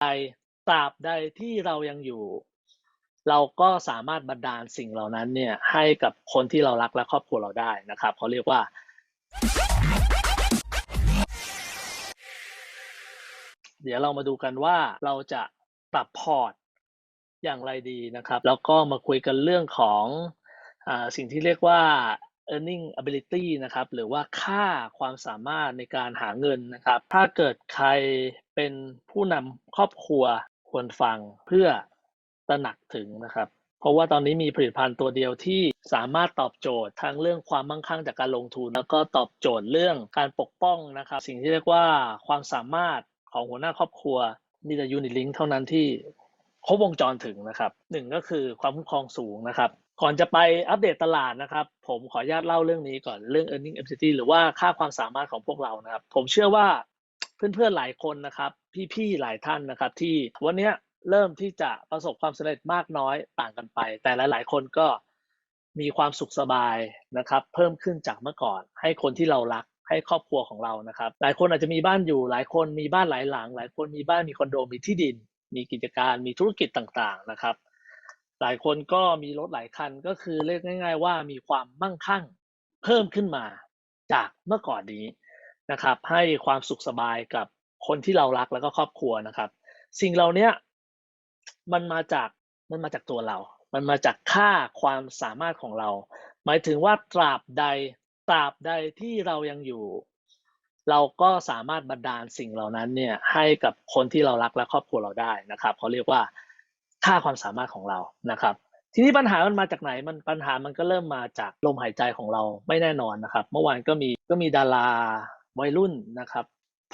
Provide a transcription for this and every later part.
ใดตราบใดที่เรายังอยู่ เราก็สามารถบันดาลสิ่งเหล่านั้นเนี่ยให้กับคนที่เรารักและครอบครัวเราได้นะครับเขาเรียกว่าเดี๋ยวเรามาดูกันว่าเราจะปรับพอร์ตอย่างไรดีนะครับ แล้วก็มาคุยกันเรื่องของอาสิ่งที่เรียกว่า earning ability นะครับหรือว่าค่าความสามารถในการหาเงินนะครับถ้าเกิดใครเป็นผู้นำครอบครัวควรฟังเพื่อตระหนักถึงนะครับ เพราะว่าตอนนี้มีผลิตภัณฑ์ตัวเดียวที่สามารถตอบโจทย์ทั้งเรื่องความมั่งคั่งจากการลงทุน แล้วก็ตอบโจทย์เรื่องการปกป้องนะครับ สิ่งที่เรียกว่าความสามารถของหัวหน้าครอบครัวมีแต่ยูนิลิงเท่านั้นที่ครบวงจรถึงนะครับหนึ่งก็คือความคุ้มครองสูงนะครับ ก่อนจะไปอัปเดตตลาดนะครับ ผมขออนุญาตเล่าเรื่องนี้ก่อนเรื่อง earning ability หรือว่าค่าความสามารถของพวกเรานะครับ ผมเชื่อว่าเพื่อนๆหลายคนนะครับ พี่ๆหลายท่านนะครับ ที่วันนี้เริ่มที่จะประสบความสำเร็จมากน้อยต่างกันไป แต่หลาย ๆ คนก็มีความสุขสบายนะครับ เพิ่มขึ้นจากเมื่อก่อน ให้คนที่เรารักให้ครอบครัวของเรานะครับ หลายคนอาจจะมีบ้านอยู่ หลายคนมีบ้านหลายหลัง หลายคนมีบ้านมีคอนโดมีที่ดิน มีกิจการมีธุรกิจต่างๆนะครับ หลายคนก็มีรถหลายคันก็คือเรียกง่าย ๆ ว่ามีความมั่งคั่งเพิ่มขึ้นมาจากเมื่อก่อนนี้นะครับ ให้ความสุขสบายกับคนที่เรารักแล้วก็ครอบครัวนะครับ สิ่งเหล่านี้มันมาจากมันมาจากตัวเรา มันมาจากค่าความสามารถของเรา หมายถึงว่าตราบใดตราบใดที่เรายังอยู่ เราก็สามารถบันดาลสิ่งเหล่านั้นเนี่ยให้กับคนที่เรารักและครอบครัวเราได้นะครับเขาเรียกว่า ค่าความสามารถของเรานะครับ ทีนี้ปัญหามันมาจากไหนมันปัญหามันก็เริ่มมาจากลมหายใจของเราไม่แน่นอนนะครับ เมื่อวานก็มีก็มีดาราวัยรุ่นนะครับ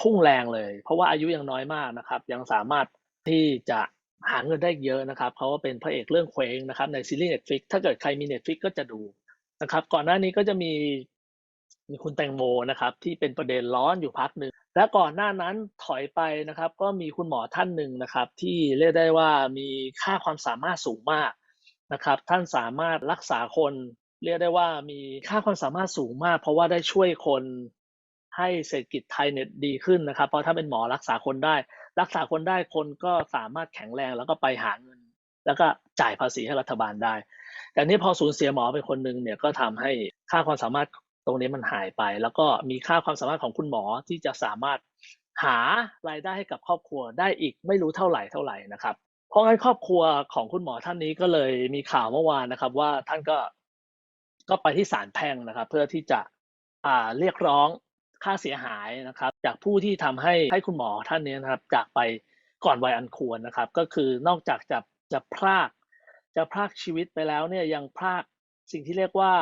พุ่งแรงเลย เพราะว่าอายุยังน้อยมากนะครับ ยังสามารถที่จะหาเงินได้เยอะนะครับเขาเป็นพระเอกเรื่องเคว้งนะครับในซีรีส์ Netflix ถ้าเกิดใครมี Netflix ก็จะดูนะครับ ก่อนหน้านี้ก็จะมี มีคุณแตงโมนะครับ ที่เป็นประเด็นร้อนอยู่พักหนึ่งและก่อนหน้านั้นถอยไปนะครับ ก็มีคุณหมอท่านหนึ่งนะครับ ที่เรียกได้ว่ามีค่าความสามารถสูงมากนะครับ ท่านสามารถรักษาคน เรียกได้ว่ามีค่าความสามารถสูงมาก เพราะว่าได้ช่วยคนให้เศรษฐกิจไทยเนี่ยดีขึ้นนะครับ เพราะถ้าเป็นหมอรักษาคนได้ รักษาคนได้คนก็สามารถแข็งแรงแล้วก็ไปหาเงิน แล้วก็จ่ายภาษีให้รัฐบาลได้แต่นี่พอสูญเสียหมอไปคนหนึ่งเนี่ยก็ทำให้ค่าความสามารถ ตรงนี้มันหายไป แล้วก็มีค่าความสามารถของคุณหมอที่จะสามารถหารายได้ให้กับครอบครัวได้อีกไม่รู้เท่าไหร่เท่าไหร่นะครับ เพราะงั้นครอบครัวของคุณหมอท่านนี้ก็เลยมีข่าวเมื่อวานนะครับ ว่าท่านก็ก็ไปที่ศาลแพ่งนะครับ เพื่อที่จะอ่าเรียกร้องค่าเสียหายนะครับ จากผู้ที่ทำให้ให้คุณหมอท่านนี้นะครับ จากไปก่อนวัยอันควรนะครับ ก็คือนอกจากจะจะพรากจะพรากชีวิตไปแล้วเนี่ยยังพรากสิ่งที่เรียกว่า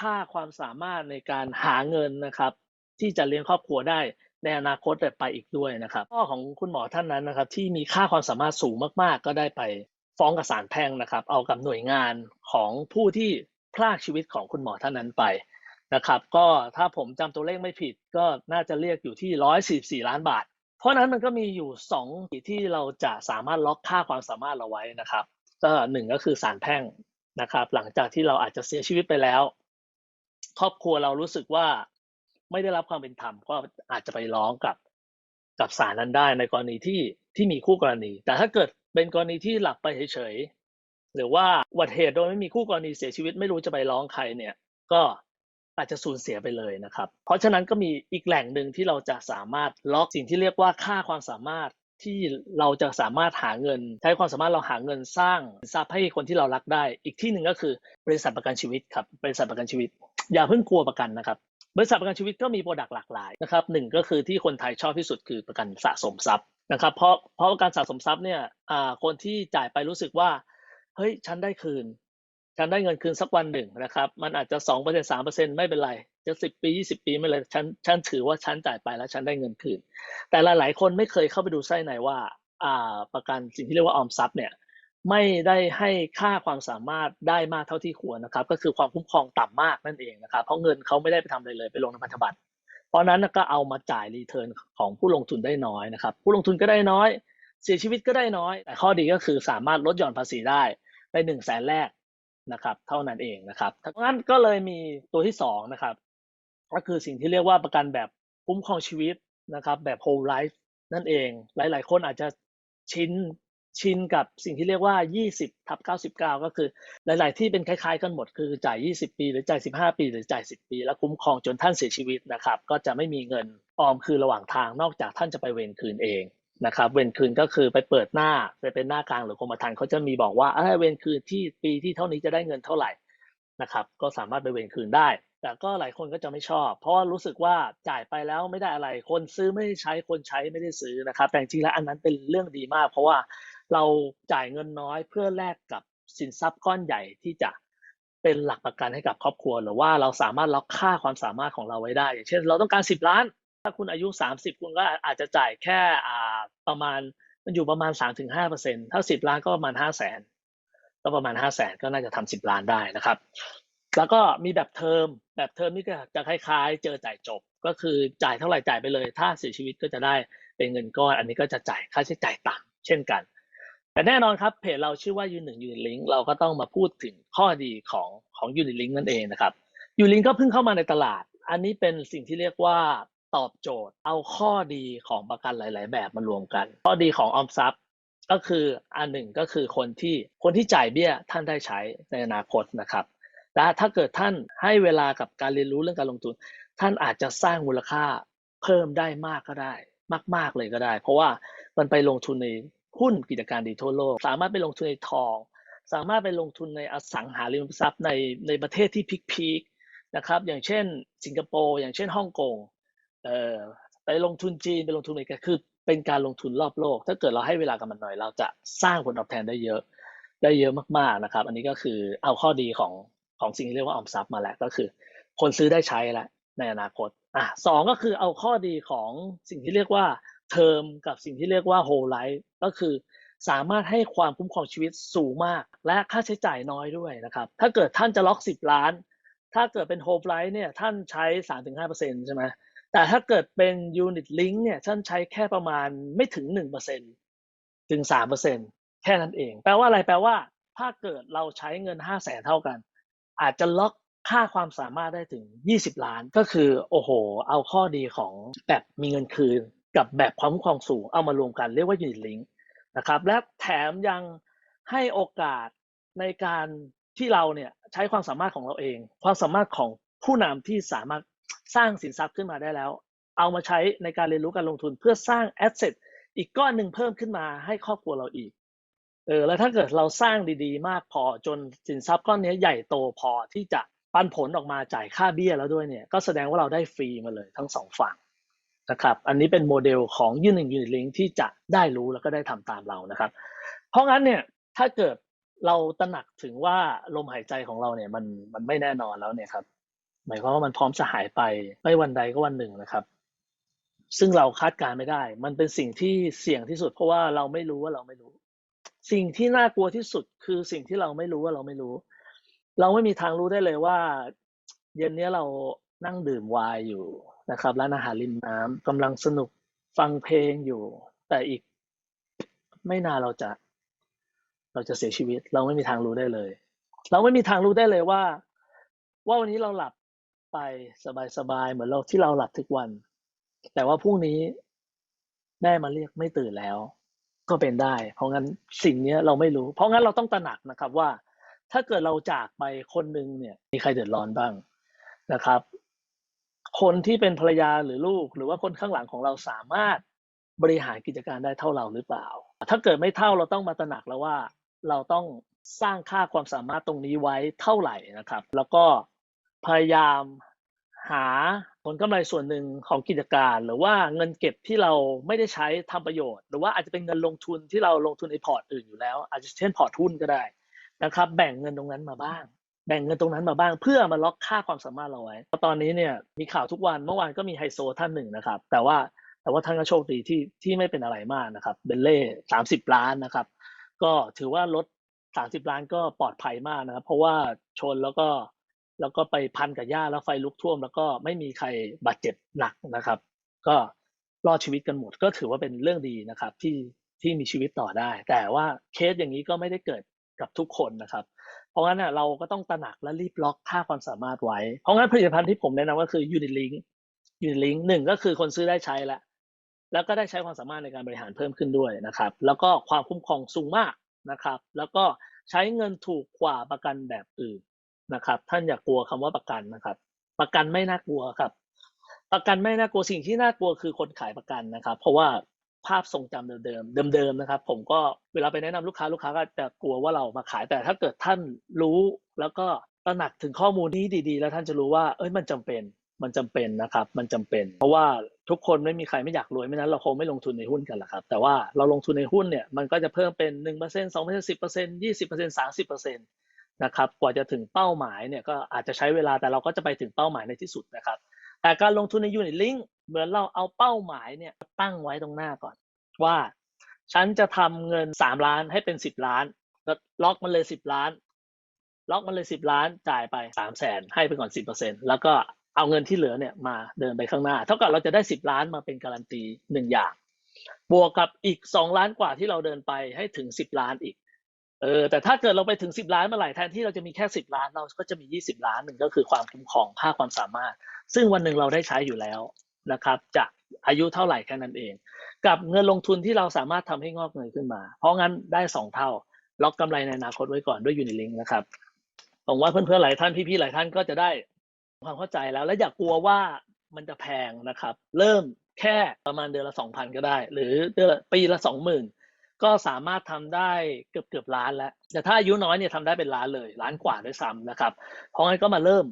ค่าความสามารถในการหาเงินนะครับ ที่จะเลี้ยงครอบครัวได้ในอนาคตไปอีกด้วยนะครับพ่อของคุณหมอท่านนั้นนะครับ ที่มีค่าความสามารถสูงมาก ๆ ก็ได้ไปฟ้องกับศาลแพ่งนะครับ เอากับหน่วยงานของผู้ที่พรากชีวิตของคุณหมอท่านนั้นไปนะครับ ก็ถ้าผมจำตัวเลขไม่ผิดก็น่าจะเรียกอยู่ที่ร้อยสี่ล้านบาท เพราะนั้นมันก็มีอยู่สองที่เราจะสามารถล็อกค่าความสามารถเราไว้นะครับ ก็หนึ่งก็คือศาลแพ่งนะครับ หลังจากที่เราอาจจะเสียชีวิตไปแล้ว ครอบครัวเรารู้สึกว่าไม่ได้รับความเป็นธรรมก็อาจจะไปร้องกับกับศาลนั้นได้ในกรณีที่ที่มีคู่กรณี แต่ถ้าเกิดเป็นกรณีที่หลับไปเฉยๆหรือว่าอุบัติเหตุโดยไม่มีคู่กรณีเสียชีวิตไม่รู้จะไปร้องใครเนี่ย ก็อาจจะสูญเสียไปเลยนะครับ เพราะฉะนั้นก็มีอีกแหล่งหนึ่งที่เราจะสามารถล็อกสิ่งที่เรียกว่าค่าความสามารถที่เราจะสามารถหาเงิน ใช้ความสามารถเราหาเงินสร้างทรัพย์ให้คนที่เรารักได้ อีกที่หนึ่งก็คือบริษัทประกันชีวิตครับบริษัทประกันชีวิต อย่าเพิ่งกลัวประกันนะครับบริษัทประกันชีวิตก็มีโปรดักต์หลากหลายนะครับหนึ่งก็คือที่คนไทยชอบที่สุดคือประกันสะสมทรัพย์นะครับเพราะเพราะการสะสมทรัพย์เนี่ยคนที่จ่ายไปรู้สึกว่าเฮ้ยฉันได้คืน ฉันได้เงินคืนสักวันหนึ่งนะครับ มันอาจจะสองเปอร์เซ็นสามเปอร์เซ็นไม่เป็นไร จะสิบปียี่สิบปีไม่เลยฉันฉันถือว่าฉันจ่ายไปแล้วฉันได้เงินคืน แต่หลาย ๆ คนไม่เคยเข้าไปดูไส้ในว่า อ่าประกันสิ่งที่เรียกว่าออมทรัพย์เนี่ย ไม่ได้ให้ค่าความสามารถได้มากเท่าที่ควรนะครับ ก็คือความคุ้มครองต่ำมากนั่นเองนะครับ เพราะเงินเขาไม่ได้ไปทำอะไรเลยไปลงในพันธบัตรเพราะนั้นก็เอามาจ่ายรีเทิร์นของผู้ลงทุนได้น้อยนะครับ ผู้ลงทุนก็ได้น้อย เสียชีวิตก็ได้น้อย แต่ข้อดีก็คือสามารถลดหย่อนภาษีได้ในหนึ่งแสนแรกนะครับ เท่านั้นเองนะครับเพราะงั้นก็เลยมีตัวที่สองนะครับ ก็คือสิ่งที่เรียกว่าประกันแบบคุ้มครองชีวิตนะครับ แบบ whole life นั่นเอง หลาย ๆ คนอาจจะชิน ชินกับสิ่งที่เรียกว่า 20ทับ99 ก็คือ หลาย ๆ ที่เป็นคล้าย ๆ กันหมดคือจ่าย 20 ปี หรือจ่าย 15 ปี หรือจ่าย 10 ปี แล้วคุ้มครองจนท่านเสียชีวิตนะครับ ก็จะไม่มีเงินออมคืนระหว่างทางนอกจากท่านจะไปเวรคืนเองนะครับ เวรคืนก็คือไปเปิดหน้าไปเป็นหน้ากลางหรือกรมธรรม์เขาจะมีบอกว่าเอ้ยเวรคืนที่ปีที่เท่านี้จะได้เงินเท่าไหร่นะครับ ก็สามารถไปเวรคืนได้ แต่ก็หลายคนก็จะไม่ชอบ เพราะว่ารู้สึกว่าจ่ายไปแล้วไม่ได้อะไร คนซื้อไม่ได้ใช้คนใช้ไม่ได้ซื้อนะครับ แต่จริงแล้วอันนั้นเป็นเรื่องดีมาก เพราะว่า เราจ่ายเงินน้อยเพื่อแลกกับสินทรัพย์ก้อนใหญ่ที่จะเป็นหลักประกันให้กับครอบครัว หรือว่าเราสามารถล็อกค่าความสามารถของเราไว้ได้ อย่างเช่น เราต้องการ 10 ล้าน ถ้าคุณอายุ 30 คุณก็อาจจะจ่ายแค่อ่าประมาณมันอยู่ประมาณ 3-5%ถ้า 10 ล้านก็ประมาณ 500,000ก็ประมาณ 500,000 ก็น่าจะทำ10 ล้านได้นะครับ แล้วก็มีแบบเทอม แบบเทอมนี่ก็จะคล้ายๆ เจอจ่ายจบ ก็คือจ่ายเท่าไหร่จ่ายไปเลย ถ้าเสียชีวิตก็จะได้เป็นเงินก้อน อันนี้ก็จะจ่ายค่าใช้จ่ายต่ำเช่นกัน แต่แน่นอนครับเพจเราชื่อว่ายูนหนึ่งยูนิลิงเราก็ต้องมาพูดถึงข้อดีของของยูนิลิงนั่นเองนะครับยูนิลิงก็เพิ่งเข้ามาในตลาด อันนี้เป็นสิ่งที่เรียกว่าตอบโจทย์ เอาข้อดีของประกันหลาย ๆ แบบมารวมกัน ข้อดีของออมทรัพย์ก็คืออันหนึ่งก็คือคนที่คนที่จ่ายเบี้ยท่านได้ใช้ในอนาคตนะครับและถ้าเกิดท่านให้เวลากับการเรียนรู้เรื่องการลงทุน ท่านอาจจะสร้างมูลค่าเพิ่มได้มากก็ได้ มาก ๆเลยก็ได้ เพราะว่ามันไปลงทุนใน หุ้นกิจการดีทั่วโลก สามารถไปลงทุนในทอง สามารถไปลงทุนในอสังหาริมทรัพย์ในในประเทศที่พีคๆนะครับ อย่างเช่น สิงคโปร์อย่างเช่นฮ่องกงเอ่อไปลงทุนจีนไปลงทุนอเมริกาคือเป็นการลงทุนรอบโลก ถ้าเกิดเราให้เวลากับมันหน่อย เราจะสร้างผลตอบแทนได้เยอะได้เยอะมากๆนะครับ อันนี้ก็คือเอาข้อดีของของสิ่งที่เรียกว่าออมทรัพย์มาแล้วก็คือ คนซื้อได้ใช้แล้วในอนาคตอะสองก็คือเอาข้อดีของสิ่งที่เรียกว่าเทอมกับสิ่งที่เรียกว่าโฮไลท์ ก็คือสามารถให้ความคุ้มครองชีวิตสูงมาก และค่าใช้จ่ายน้อยด้วยนะครับ ถ้าเกิดท่านจะล็อก 10 ล้าน ถ้าเกิดเป็นโฮไลท์เนี่ยท่านใช้ 3-5%ใช่ไหมแต่ถ้าเกิดเป็นยูนิตลิงก์เนี่ยท่านใช้แค่ประมาณไม่ถึง 1%ถึง 3%แค่นั้นเอง แปลว่าอะไรแปลว่า ถ้าเกิดเราใช้เงิน 5 0 0แสนเท่ากัน อาจจะล็อกค่าความสามารถได้ถึง 20 ล้าน ก็คือโอ้โห เอาข้อดีของแบบมีเงินคืน กับแบบความคุ้มครองสูงเอามารวมกันเรียกว่ายูนิตลิงก์ นะครับ และแถมยังให้โอกาสในการที่เราเนี่ยใช้ความสามารถของเราเอง ความสามารถของผู้นำที่สามารถสร้างสินทรัพย์ขึ้นมาได้แล้ว เอามาใช้ในการเรียนรู้การลงทุนเพื่อสร้างแอสเซทอีกก้อนหนึ่งเพิ่มขึ้นมาให้ครอบครัวเราอีกเออแล้วถ้าเกิดเราสร้างดีๆ มากพอจนสินทรัพย์ก้อนนี้ใหญ่โตพอที่จะปันผลออกมาจ่ายค่าเบี้ยแล้วด้วยเนี่ย ก็แสดงว่าเราได้ฟรีมาเลยทั้งสองฝั่ง นะครับ อันนี้เป็นโมเดลของยืนหนึ่งยูนิตลิงที่จะได้รู้แล้วก็ได้ทำตามเรานะครับ เพราะงั้นเนี่ยถ้าเกิดเราตระหนักถึงว่าลมหายใจของเราเนี่ยมันมันไม่แน่นอนแล้วเนี่ยครับ หมายความว่ามันพร้อมจะหายไปไม่วันใดก็วันหนึ่งนะครับซึ่งเราคาดการไม่ได้ มันเป็นสิ่งที่เสี่ยงที่สุด เพราะว่าเราไม่รู้ว่าเราไม่รู้ สิ่งที่น่ากลัวที่สุดคือสิ่งที่เราไม่รู้ว่าเราไม่รู้ เราไม่มีทางรู้ได้เลยว่า เย็นนี้เรานั่งดื่มไวน์อยู่นะครับร้านอาหารริมน้ำกำลังสนุกฟังเพลงอยู่ แต่อีกไม่นานเราจะ เราจะเสียชีวิต เราไม่มีทางรู้ได้เลย เราไม่มีทางรู้ได้เลยว่า ว่าวันนี้เราหลับไปสบายๆเหมือนเราที่เราหลับทุกวัน แต่ว่าพรุ่งนี้แม่มาเรียกไม่ตื่นแล้ว ก็เป็นได้ เพราะงั้นสิ่งนี้เราไม่รู้ เพราะงั้นเราต้องตระหนักนะครับว่า ถ้าเกิดเราจากไปคนหนึ่งเนี่ย มีใครเดือดร้อนบ้างนะครับ คนที่เป็นภรรยาหรือลูก หรือว่าคนข้างหลังของเราสามารถบริหารกิจการได้เท่าเราหรือเปล่า ถ้าเกิดไม่เท่าเราต้องมาตระหนักแล้วว่า เราต้องสร้างค่าความสามารถตรงนี้ไว้เท่าไหร่นะครับ แล้วก็พยายามหาผลกำไรส่วนหนึ่งของกิจการ หรือว่าเงินเก็บที่เราไม่ได้ใช้ทำประโยชน์ หรือว่าอาจจะเป็นเงินลงทุนที่เราลงทุนในพอร์ตอื่นอยู่แล้ว อาจจะเช่นพอร์ตหุ้นก็ได้นะครับ แบ่งเงินตรงนั้นมาบ้าง แบ่งเงินตรงนั้นมาบ้างเพื่อมาล็อกค่าความสามารถเราไว้ตอนนี้เนี่ยมีข่าวทุกวันเมื่อวานก็มีไฮโซท่านหนึ่งนะครับ แต่ว่าแต่ว่าท่านก็โชคดีที่ที่ไม่เป็นอะไรมากนะครับเบลเล่สามสิบล้านนะครับ ก็ถือว่ารถสามสิบล้านก็ปลอดภัยมากนะครับ เพราะว่าชนแล้วก็แล้วก็ไปพันกับหญ้าแล้วไฟลุกท่วม แล้วก็ไม่มีใครบาดเจ็บหนักนะครับ ก็รอดชีวิตกันหมดก็ถือว่าเป็นเรื่องดีนะครับที่ที่มีชีวิตต่อได้ แต่ว่าเคสอย่างนี้ก็ไม่ได้เกิดกับทุกคนนะครับ เพราะงั้นน่ะเราก็ต้องตระหนักและรีบล็อกค่าความสามารถไว้ เพราะงั้นผลิตภัณฑ์ที่ผมแนะนำก็คือ Unilink Unilink หนึ่งก็คือคนซื้อได้ใช้แล้วแล้วก็ได้ใช้ความสามารถในการบริหารเพิ่มขึ้นด้วยนะครับ แล้วก็ความคุ้มครองสูงมากนะครับ แล้วก็ใช้เงินถูกกว่าประกันแบบอื่นนะครับ ท่านอย่ากกลัวคำว่าประกันนะครับ ประกันไม่น่ากลัวครับ ประกันไม่น่ากลัวสิ่งที่น่ากลัวคือคนขายประกันนะครับ เพราะว่า ภาพทรงจำเดิมๆเดิมๆนะครับ ผมก็เวลาไปแนะนำลูกค้าลูกค้าก็จะกลัวว่าเรามาขายแต่ถ้าเกิดท่านรู้แล้วก็ตระหนักถึงข้อมูลนี้ดีๆ แล้วท่านจะรู้ว่า เอ้ยมันจำเป็นมันจำเป็นนะครับ มันจำเป็น เพราะว่าทุกคนไม่มีใครไม่อยากรวยไม่นั้นเราคงไม่ลงทุนในหุ้นกันหรอกครับ แต่ว่าเราลงทุนในหุ้นเนี่ยมันก็จะเพิ่มเป็นหนึ่งเปอร์เซ็นต์สองเปอร์เซ็นต์สิบเปอร์เซ็นต์ยี่สิบเปอร์เซ็นต์สามสิบเปอร์เซ็นต์นะครับกว่าจะถึงเป้าหมายเนี่ยก็อาจจะใช้เวลาแต่เราก็จะไปถึงเป้าหมายในที่สุดนะครับ แต่การลงทุนในยูนิตลิงเหมือนเราเอาเป้าหมายเนี่ยตั้งไว้ตรงหน้าก่อน ว่า ฉันจะทำเงินสามล้านให้เป็นสิบล้านแล้วล็อกมันเลยสิบล้าน ล็อกมันเลยสิบล้านจ่ายไปสามแสนให้ไปก่อนสิบเปอร์เซ็นแล้วก็เอาเงินที่เหลือเนี่ยมาเดินไปข้างหน้า เท่ากับเราจะได้สิบล้านมาเป็นการันตีหนึ่งอย่าง บวกกับอีกสองล้านกว่าที่เราเดินไปให้ถึงสิบล้านอีก เออแต่ถ้าเกิดเราไปถึงสิบล้านเมื่อไหร่แทนที่เราจะมีแค่สิบล้านเราก็จะมียี่สิบล้านหนึ่งก็คือความคุ้มครองค่าความสามารถ ซึ่งวันหนึ่งเราได้ใช้อยู่แล้วนะครับจะอายุเท่าไหร่แค่นั้นเอง กับเงินลงทุนที่เราสามารถทำให้งอกเงยขึ้นมา เพราะงั้นได้สองเท่า ล็อกกำไรในอนาคตไว้ก่อนด้วยยูนิลิงนะครับผมว่าเพื่อนๆหลายท่านพี่ๆหลายท่านก็จะได้ความเข้าใจแล้ว และอย่ากกลัวว่ามันจะแพงนะครับ เริ่มแค่ประมาณเดือนละสองพันก็ได้ หรือเดือนปีละสองหมื่น ก็สามารถทำได้เกือบเกือบล้านแล้ว แต่ถ้าอายุน้อยเนี่ยทำได้เป็นล้านเลยล้านกว่าด้วยซ้ำนะครับ เพราะงั้นก็มาเริ่ม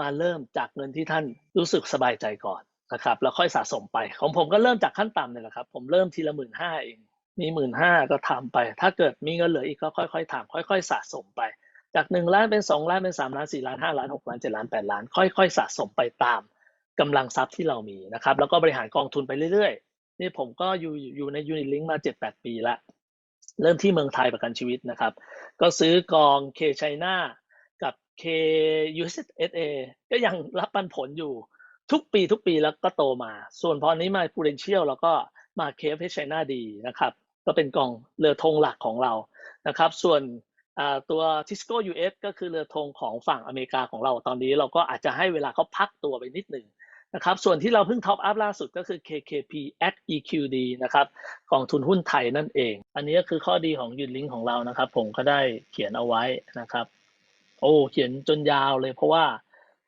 มาเริ่มจากเงินที่ท่านรู้สึกสบายใจก่อนนะครับแล้วค่อยสะสมไป ของผมก็เริ่มจากขั้นต่ำเนี่ยแหละครับ ผมเริ่มทีละหมื่นห้าเอง มีหมื่นห้าก็ทำไป ถ้าเกิดมีเงินเหลืออีกก็ค่อยๆทำค่อย ๆ สะสมไป จากหนึ่งล้านเป็นสองล้านเป็นสามล้านสี่ล้านห้าล้านหกล้านเจ็ดล้านแปดล้าน ค่อยๆ สะสมไปตามกำลังทรัพย์ที่เรามีนะครับ แล้วก็บริหารกองทุนไปเรื่อยๆ นี่ผมก็อยู่อยู่ในยูนิลิงมาเจ็ดแปดปีละเริ่มที่เมืองไทยประกันชีวิตนะครับ ก็ซื้อกองเคไชน่ากับ K USA ก็ยังรับปันผลอยู่ทุกปีทุกปีแล้วก็โตมา ส่วนพอนี้มา Prudential แล้วก็มาเคฟให้ไชน่าดีนะครับ ก็เป็นกองเรือธงหลักของเรานะครับ ส่วนตัว Tisco US ก็คือเรือธงของฝั่งอเมริกาของเราตอนนี้ เราก็อาจจะให้เวลาเขาพักตัวไปนิดหนึ่ง นะครับส่วนที่เราเพิ่งท็อปอัพล่าสุดก็คือ KKP at EQD นะครับกองทุนหุ้นไทยนั่นเอง อันนี้ก็คือข้อดีของยูนลิงก์ของเรานะครับ ผมก็ได้เขียนเอาไว้นะครับ โอ้เขียนจนยาวเลยเพราะว่า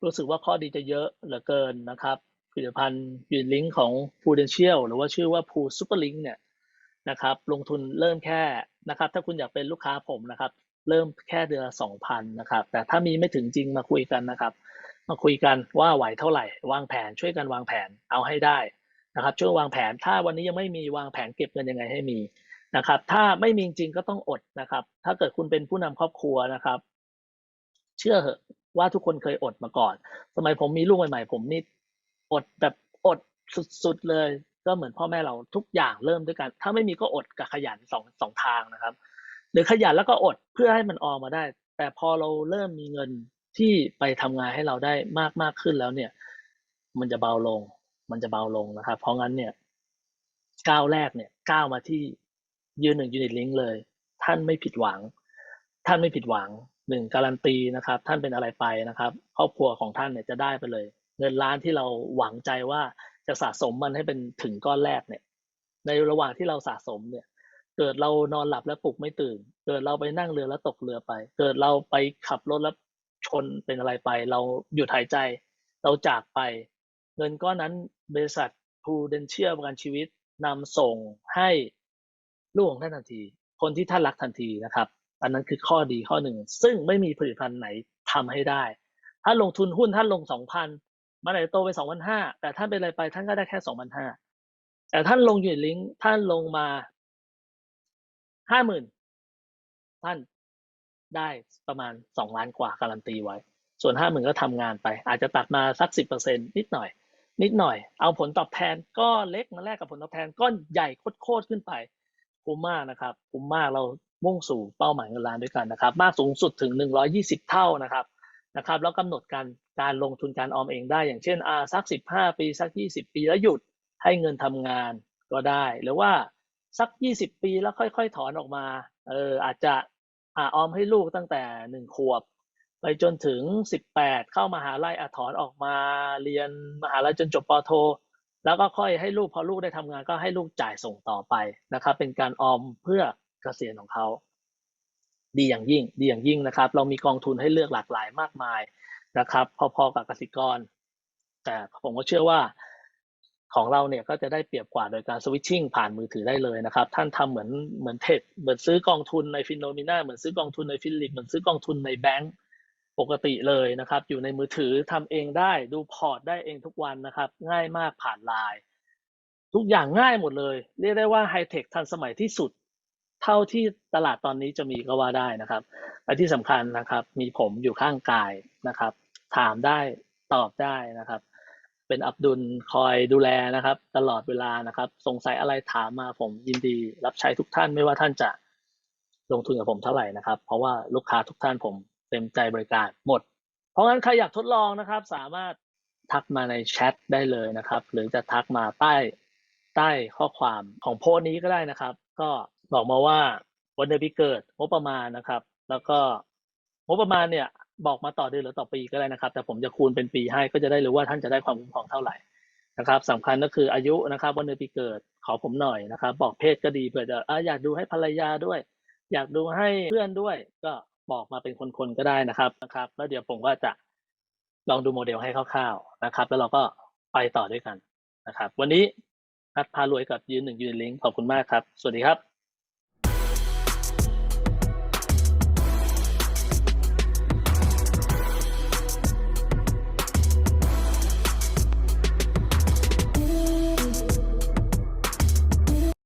รู้สึกว่าข้อดีจะเยอะเหลือเกินนะครับผลิตภัณฑ์ยูนลิงก์ของ Prudential หรือว่าชื่อว่า Pru Superlink เนี่ยนะครับลงทุนเริ่มแค่นะครับถ้าคุณอยากเป็นลูกค้าผมนะครับ เริ่มแค่เดือนละสองพันนะครับแต่ถ้ามีไม่ถึงจริงมาคุยกันนะครับ มาคุยกันว่าไหวเท่าไหร่ วางแผนช่วยกันวางแผนเอาให้ได้นะครับช่วยวางแผนถ้าวันนี้ยังไม่มีวางแผนเก็บเงินยังไงให้มีนะครับ ถ้าไม่มีจริงก็ต้องอดนะครับ ถ้าเกิดคุณเป็นผู้นำครอบครัวนะครับ เชื่อเหอะว่าทุกคนเคยอดมาก่อน สมัยผมมีลูกใหม่ๆผมนี่อดแบบอดสุดๆเลย ก็เหมือนพ่อแม่เราทุกอย่างเริ่มด้วยกัน ถ้าไม่มีก็อดกับขยันสองสองทางนะครับ หรือขยันแล้วก็อดเพื่อให้มันออกมาได้ แต่พอเราเริ่มมีเงิน ที่ไปทำงานให้เราได้มากมากขึ้นแล้วเนี่ย มันจะเบาลง มันจะเบาลงนะครับ เพราะงั้นเนี่ยก้าวแรกเนี่ยก้าวมาที่ยืนหนึ่งยูนิตลิงก์เลย ท่านไม่ผิดหวัง ท่านไม่ผิดหวังหนึ่งการันตีนะครับ ท่านเป็นอะไรไปนะครับ ครอบครัวของท่านเนี่ยจะได้ไปเลย เงินล้านที่เราหวังใจว่าจะสะสมมันให้เป็นถึงก้อนแรกเนี่ย ในระหว่างที่เราสะสมเนี่ย เกิดเรานอนหลับแล้วปลุกไม่ตื่น เกิดเราไปนั่งเรือแล้วตกเรือไป เกิดเราไปขับรถแล้ว ชนเป็นอะไรไป เราหยุดหายใจ เราจากไป เงินก้อนนั้นบริษัท Prudential ประกันชีวิตนำส่งให้ลูกของท่านทันที คนที่ท่านรักทันทีนะครับ อันนั้นคือข้อดีข้อหนึ่ง ซึ่งไม่มีผลิตภัณฑ์ไหนทำให้ได้ ถ้าลงทุนหุ้นท่านลงสองพันมันอาจจะโตไปสองพันห้าแต่ท่านเป็นอะไรไปท่านก็ได้แค่สองพันห้าแต่ท่านลงอยู่ลิงก์ท่านลงมาห้าหมื่นท่าน ได้ประมาณสองล้านกว่าการันตีไว้ ส่วนห้าหมื่นก็ทำงานไป อาจจะตัดมาสักสิบเปอร์เซ็นนิดหน่อย นิดหน่อย เอาผลตอบแทนก็เล็กมาแลกกับผลตอบแทนก้อนใหญ่โคตรขึ้นไปคุ้มมากนะครับคุ้มมากเรามุ่งสู่เป้าหมายเงินล้านด้วยกันนะครับ มากสูงสุดถึง 120 เท่านะครับนะครับแล้วกำหนดการการลงทุนการออมเองได้ อย่างเช่นอาสัก 15 ปีสัก 20 ปีแล้วหยุดให้เงินทำงานก็ได้ หรือว่าสัก 20 ปีแล้วค่อย ๆ ถอนออกมาเอออาจจะ อออมให้ลูกตั้งแต่หนึ่งขวบ ไปจนถึง18เข้ามาหาลัยอถอนออกมาเรียนมหาลัยจนจบปโท แล้วก็ค่อยให้ลูกพอลูกได้ทำงานก็ให้ลูกจ่ายส่งต่อไปนะครับ เป็นการออมเพื่อเกษียณของเขาดีอย่างยิ่ง ดีอย่างยิ่งนะครับ เรามีกองทุนให้เลือกหลากหลายมากมายนะครับ พอๆกับกสิกร แต่ผมก็เชื่อว่า ของเราเนี่ยก็จะได้เปรียบกว่าโดยการสวิตชิ่งผ่านมือถือได้เลยนะครับ ท่านทำเหมือนเหมือนเทรดเหมือนซื้อกองทุนในฟินโนมิน่าเหมือนซื้อกองทุนในฟิลิปเหมือนซื้อกองทุนในแบงก์ปกติเลยนะครับ อยู่ในมือถือทำเองได้ดูพอร์ตได้เองทุกวันนะครับ ง่ายมากผ่านไลน์ทุกอย่างง่ายหมดเลย เรียกได้ว่าไฮเทคทันสมัยที่สุด เท่าที่ตลาดตอนนี้จะมีก็ว่าได้นะครับและที่สำคัญนะครับ มีผมอยู่ข้างกายนะครับ ถามได้ตอบได้นะครับ เป็นอับดุลคอยดูแลนะครับ ตลอดเวลานะครับ สงสัยอะไรถามมาผมยินดี รับใช้ทุกท่านไม่ว่าท่านจะลงทุนกับผมเท่าไหร่นะครับ เพราะว่าลูกค้าทุกท่านผมเต็มใจบริการหมด เพราะงั้นใครอยากทดลองนะครับ สามารถทักมาในแชทได้เลยนะครับ หรือจะทักมาใต้ใต้ข้อความของโพสต์นี้ก็ได้นะครับ ก็บอกมาว่าวันเดือนปีเกิดงบประมาณนะครับ แล้วก็งบประมาณเนี่ย บอกมาต่อเดือนหรือต่อปีก็ได้นะครับ แต่ผมจะคูณเป็นปีให้ก็จะได้รู้ว่าท่านจะได้ความคุ้มครองเท่าไหร่นะครับสำคัญก็คืออายุนะครับวันเดือนปีเกิดขอผมหน่อยนะครับ บอกเพศก็ดีเผื่อจะอยากดูให้ภรรยาด้วย อยากดูให้เพื่อนด้วย ก็บอกมาเป็นคนๆก็ได้นะครับนะครับ แล้วเดี๋ยวผมก็จะลองดูโมเดลให้คร่าวๆนะครับ แล้วเราก็ไปต่อด้วยกันนะครับ วันนี้นัดพารวยกับยืนหนึ่งยืนลิงก์ขอบคุณมากครับ สวัสดีครับ